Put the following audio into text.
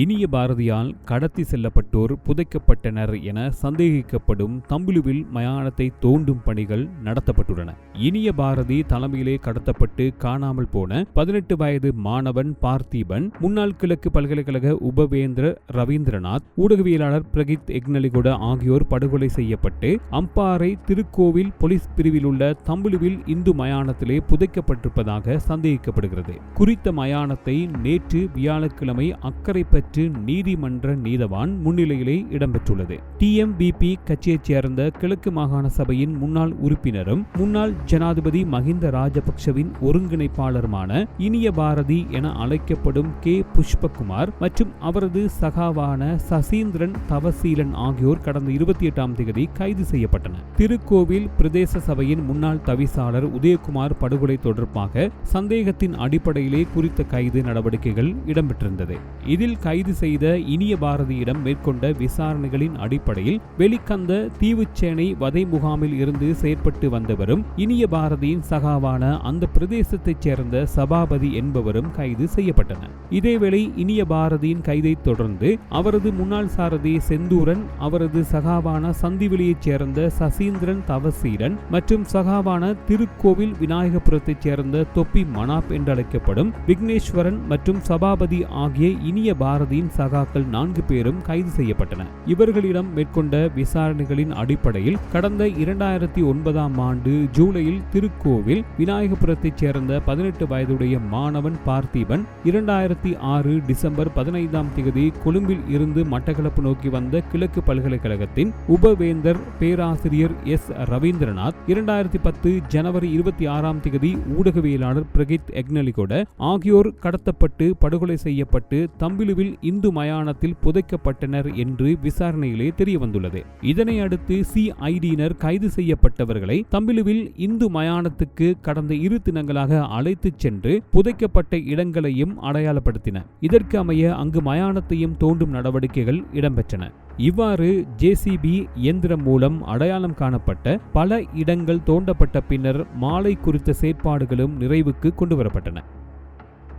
இனிய பாரதியால் கடத்தி செல்லப்பட்டோர் புதைக்கப்பட்டனர் என சந்தேகிக்கப்படும் தம்புலுவில் மயானத்தை தோண்டும் பணிகள் நடத்தப்பட்டுள்ளன. இனிய பாரதி தலைமையிலே கடத்தப்பட்டு காணாமல் போன பதினெட்டு வயது மாணவன் பார்த்திபன் முன்னாள் கிழக்கு பல்கலைக்கழக உபவேந்திர ரவீந்திரநாத் ஊடகவியலாளர் பிரகித் எக்னலிகுட ஆகியோர் படுகொலை செய்யப்பட்டு அம்பாறை திருக்கோவில் போலீஸ் பிரிவில் உள்ள தம்புலுவில் இந்து மயானத்திலே புதைக்கப்பட்டிருப்பதாக சந்தேகிக்கப்படுகிறது. குறித்த மயானத்தை நேற்று வியாழக்கிழமை அக்கறை நேற்று நீதிமன்ற நீதவான் முன்னிலையிலே இடம்பெற்றுள்ளது. டிஎம்பிபி கட்சியைச் சேர்ந்த கிழக்கு மாகாண சபையின் முன்னாள் உறுப்பினரும் முன்னாள் ஜனாதிபதி மஹிந்த ராஜபக்ஷவின் ஒருங்கிணைப்பாளருமான இனிய பாரதி என அழைக்கப்படும் கே. புஷ்பகுமார் மற்றும் அவரது சகாவான சசீந்திரன் தவசீலன் ஆகியோர் கடந்த இருபத்தி எட்டாம் தேதி கைது செய்யப்பட்டனர். திருக்கோவில் பிரதேச சபையின் முன்னாள் தவிசாளர் உதயகுமார் படுகொலை தொடர்பாக சந்தேகத்தின் அடிப்படையிலே குறித்த கைது நடவடிக்கைகள் இடம்பெற்றிருந்தது. இதில் கைது செய்த இனிய பாரதியிடம் மேற்கொண்ட விசாரணைகளின் அடிப்படையில் வெளிக்கந்த தீவுச்சேனை வதை முகாமில் இருந்து செயற்பட்டு வந்தவரும் இனிய பாரதியின் சகாவான அந்த பிரதேசத்தைச் சேர்ந்த சபாபதி என்பவரும் கைது செய்யப்பட்டனர். இதேவேளை இனிய பாரதியின் கைதை தொடர்ந்து அவரது முன்னாள் சாரதி செந்தூரன் அவரது சகாவான சந்திவெளியைச் சேர்ந்த சசீந்திரன் தவசீரன் மற்றும் சகாவான திருக்கோவில் விநாயகபுரத்தைச் சேர்ந்த தொப்பி மனாப் என்றழைக்கப்படும் விக்னேஸ்வரன் மற்றும் சபாபதி ஆகிய இனிய பாரதியின் சகாக்கள் நான்கு பேரும் கைது செய்யப்பட்டனர் இவர்களிடம் மேற்கொண்ட விசாரணைகளின் அடிப்படையில் கடந்த இரண்டாயிரத்தி ஒன்பதாம் ஆண்டு ஜூலையில் திருக்கோவில் விநாயகபுரத்தைச் சேர்ந்த பதினெட்டு வயதுடைய மாணவன் பார்த்திபன் இரண்டாயிரத்தி ஆறு டிசம்பர் பதினைந்தாம் தேதி கொழும்பில் இருந்து மட்டக்களப்பு நோக்கி வந்த கிழக்கு பல்கலைக்கழகத்தின் உபவேந்தர் பேராசிரியர் எஸ் ரவீந்திரநாத் இரண்டாயிரத்தி பத்து ஜனவரி இருபத்தி ஆறாம் தேதி ஊடகவியலாளர் பிரகித் எக்னலிகோட ஆகியோர் கடத்தப்பட்டு படுகொலை செய்யப்பட்டு தம்பிலுவில் இந்து மயானத்தில் புதைக்கப்பட்டனர் என்று விசாரணையிலே தெரியவந்துள்ளது. இதனை அடுத்து சிஐடியினர் கைது செய்யப்பட்டவர்களை தம்பிலுவில் இந்து மயானத்துக்கு கடந்த இரு தினங்களாக அழைத்துச் சென்று புதைக்கப்பட்ட இடங்களையும் அடையாளப்படுத்தின. இதற்கு அமைய அங்கு மயானத்தையும் தோண்டும் நடவடிக்கைகள் இடம்பெற்றன. இவ்வாறு ஜேசிபி இயந்திரம் மூலம் அடையாளம் காணப்பட்ட பல இடங்கள் தோண்டப்பட்ட பின்னர் மாலை குறித்த செயற்பாடுகளும் நிறைவுக்கு கொண்டுவரப்பட்டன.